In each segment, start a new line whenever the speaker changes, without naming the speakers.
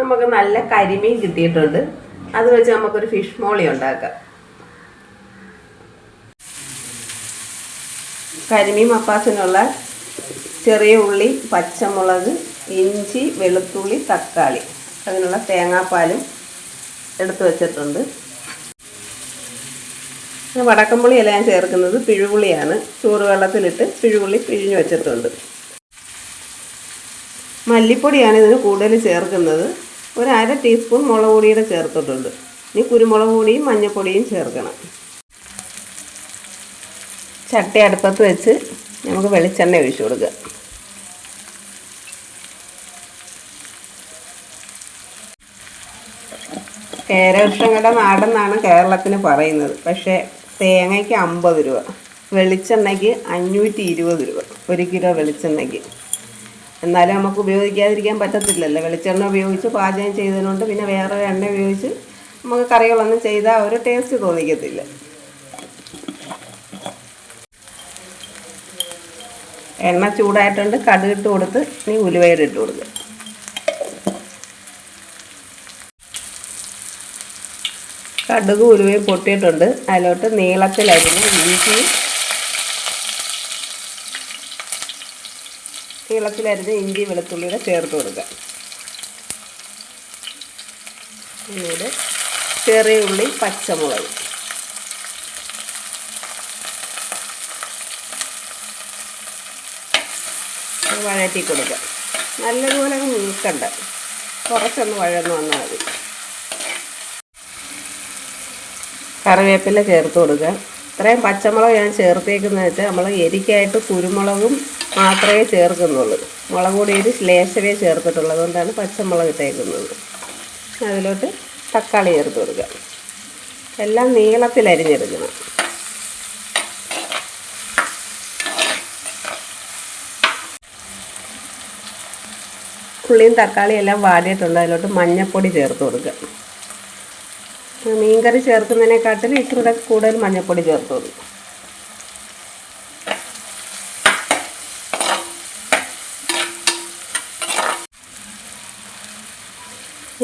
നമുക്ക് നല്ല കരിമീൻ കിട്ടിയിട്ടുണ്ട്. അത് വെച്ച് നമുക്കൊരു ഫിഷ് മോളി ഉണ്ടാക്കാം. കരിമീൻ മപ്പാസിനുള്ള ചെറിയ ഉള്ളി പച്ചമുളക് ഇഞ്ചി വെളുത്തുള്ളി തക്കാളി. അതിനുള്ള തേങ്ങാപ്പാലും എടുത്തു വച്ചിട്ടുണ്ട്. പിന്നെ എല്ലാം ചേർക്കുന്നത് പിഴുപുളിയാണ്. ചൂടുവെള്ളത്തിലിട്ട് പിഴുപുള്ളി പിഴിഞ്ഞു വെച്ചിട്ടുണ്ട്. മല്ലിപ്പൊടിയാണ് ഇതിന് കൂടുതൽ ചേർക്കുന്നത്. ഒരു അര ടീസ്പൂൺ മുളക് പൊടിയുടെ ചേർത്തിട്ടുണ്ട്. ഇനി കുരുമുളക് പൊടിയും മഞ്ഞൾപ്പൊടിയും ചേർക്കണം. ചട്ടി അടുപ്പത്ത് വെച്ച് നമുക്ക് വെളിച്ചെണ്ണ ഒഴിച്ചു കൊടുക്കുക കേരവൃക്ഷങ്ങളുടെ നാടെന്നാണ് കേരളത്തിന് പറയുന്നത്. പക്ഷേ തേങ്ങയ്ക്ക് അമ്പത് രൂപ വെളിച്ചെണ്ണയ്ക്ക് അഞ്ഞൂറ്റി ഇരുപത് രൂപ ഒരു കിലോ വെളിച്ചെണ്ണയ്ക്ക്. എന്നാലും നമുക്ക് ഉപയോഗിക്കാതിരിക്കാൻ പറ്റത്തില്ലല്ലോ. വെളിച്ചെണ്ണ ഉപയോഗിച്ച് പാചകം ചെയ്തതുകൊണ്ട് പിന്നെ വേറെ എണ്ണ ഉപയോഗിച്ച് നമുക്ക് കറികളൊന്നും ചെയ്താൽ ഒരു ടേസ്റ്റ് തോന്നിക്കത്തില്ല. എണ്ണ ചൂടായിട്ടുണ്ട്. കടുകിട്ട് കൊടുത്ത് ഇനി ഉലുവയുടെ ഇട്ട് കൊടുക്കുക കടുക് ഉലുവയും പൊട്ടിയിട്ടുണ്ട്. അതിലോട്ട് നീളത്തിലരിഞ്ഞ് ഇഞ്ചി നീളത്തിലരിഞ്ഞ് ഇഞ്ചി വെളുത്തുള്ളിയുടെ ചേർത്ത് കൊടുക്കുക. പിന്നീട് ചെറിയ ഉള്ളി പച്ചമുളക്. വഴറ്റി കൊടുക്കുക. നല്ലതുപോലെ നീക്കണ്ട കുറച്ചൊന്ന് വഴന്ന് വന്നാൽ മതി. കറിവേപ്പില ചേർത്ത് കൊടുക്കുക. ഇത്രയും പച്ചമുളക് ഞാൻ ചേർത്തേക്കുന്നത് വെച്ചാൽ നമ്മൾ എരിക്കായിട്ട് കുരുമുളകും മാത്രമേ ചേർക്കുന്നുള്ളൂ. മുളക് പൊടി ഒരു ലേശവേ ചേർത്തിട്ടുള്ളൂ. അതുകൊണ്ടാണ് പച്ചമുളക് ഇട്ടേക്കുന്നത്. അതിലോട്ട് തക്കാളി ചേർത്ത് കൊടുക്കുക. എല്ലാം നീളത്തിൽ അരിഞ്ഞെടുക്കണം. ഉള്ളിയും തക്കാളിയും എല്ലാം വാടിയിട്ടുണ്ട്. അതിലോട്ട് മഞ്ഞൾപ്പൊടി ചേർത്ത് കൊടുക്കുക. മീൻകറി ചേർക്കുന്നതിനെക്കാട്ടിൽ ഇച്ചിരൂടെ കൂടുതൽ മഞ്ഞൾപ്പൊടി ചേർത്ത് മതി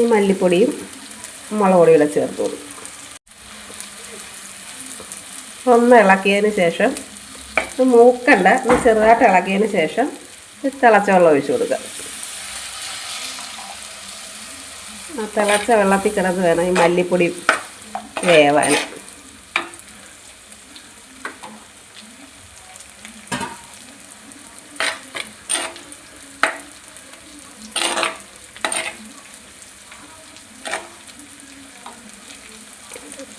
ഈ മല്ലിപ്പൊടിയും മുളക് പൊടിയുടെ ചേർത്ത് കൊടുക്കും ഒന്ന് ഇളക്കിയതിന് ശേഷം മൂക്കണ്ട ഇത് ചെറുതായിട്ട് ഇളക്കിയതിന് ശേഷം തിളച്ച വെള്ളം ഒഴിച്ചു കൊടുക്കുക. ആ തിളച്ച വെള്ളത്തിൽ കിടന്ന് വേണം ഈ മല്ലിപ്പൊടി വേവാൻ.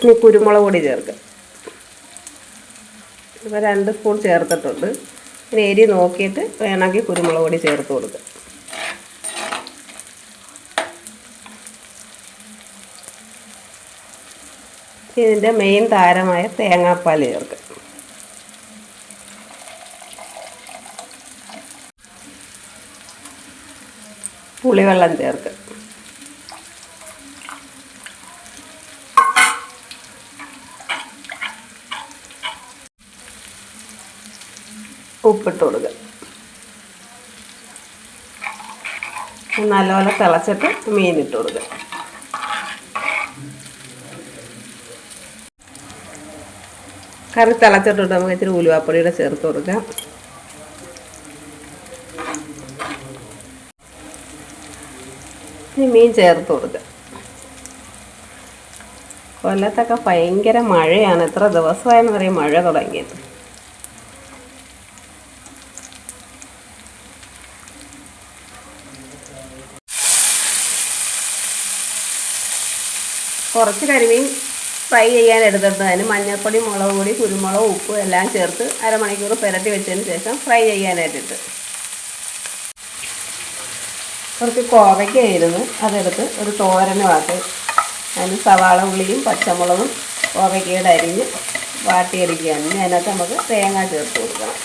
ഇനി കുരുമുളക് പൊടി ചേർക്കാം. ഇപ്പോൾ രണ്ട് സ്പൂൺ ചേർത്തിട്ടുണ്ട്. ഇനി എരി നോക്കിയിട്ട് വേണമെങ്കിൽ കുരുമുളക് പൊടി ചേർത്ത് കൊടുക്കുക ഇതിന്റെ മെയിൻ താരമായ തേങ്ങാപ്പാൽ ചേർക്കുക പുളിവെള്ളം ചേർക്കുക ഉപ്പിട്ട് കൊടുക്കുക. നല്ലപോലെ തിളച്ചിട്ട് മീനിട്ട് കൊടുക്കുക. കറി തിളച്ചിട്ടുണ്ട്. നമുക്ക് ഇച്ചിരി ഉലുവാപ്പൊടിയുടെ ചേർത്ത് കൊടുക്കാം. മീൻ ചേർത്ത് കൊടുക്കുക കൊല്ലത്തൊക്കെ ഭയങ്കര മഴയാണ്. എത്ര ദിവസമായെന്ന് പറയും മഴ തുടങ്ങിയത്. കുറച്ച് കരിമീൻ ഫ്രൈ ചെയ്യാൻ എടുത്തിട്ട് അതിന് മഞ്ഞൾപ്പൊടി മുളക് പൊടി കുരുമുളക് ഉപ്പ് എല്ലാം ചേർത്ത് അരമണിക്കൂർ പുരട്ടി വെച്ചതിന് ശേഷം ഫ്രൈ ചെയ്യാനായിട്ടിട്ട്. കുറച്ച് കോവയ്ക്കായിരുന്നു അതെടുത്ത് ഒരു തോരനുമാക്കി. അതിന് സവാള ഉള്ളിയും പച്ചമുളകും കോവയ്ക്കയുടെ അരിഞ്ഞ് വാട്ടിയെടുക്കുകയാണ്. അതിനകത്ത് നമുക്ക് തേങ്ങ ചേർത്ത് കൊടുക്കണം.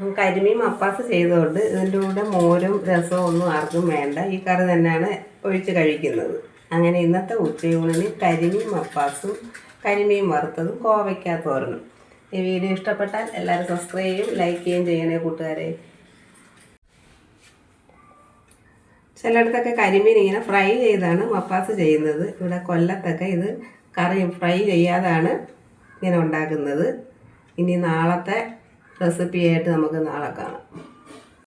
കരിമീൻ മപ്പാസ് ചെയ്തുകൊണ്ട് ഇതിന്റെ കൂടെ മോരും രസവും ഒന്നും ആർക്കും വേണ്ട. ഈ കറി തന്നെയാണ് ഒഴിച്ച് കഴിക്കുന്നത്. അങ്ങനെ ഇന്നത്തെ ഉച്ചയൂണിന് കരിമീൻ മപ്പാസും കരിമീൻ വറുത്തതും കോവയ്ക്ക തോരനും. ഈ വീഡിയോ ഇഷ്ടപ്പെട്ടാൽ എല്ലാവരും സബ്സ്ക്രൈബ് ചെയ്യും ലൈക്ക് ചെയ്യുകയും ചെയ്യണേ കൂട്ടുകാരെ. ചിലയിടത്തൊക്കെ കരിമീൻ ഇങ്ങനെ ഫ്രൈ ചെയ്താണ് മപ്പാസ് ചെയ്യുന്നത്. ഇവിടെ കൊല്ലത്തൊക്കെ ഇത് കറി ഫ്രൈ ചെയ്യാതാണ് ഇങ്ങനെ ഉണ്ടാക്കുന്നത്. ഇനി നാളത്തെ റെസിപ്പിയായിട്ട് നമുക്ക് നാളെ കാണാം.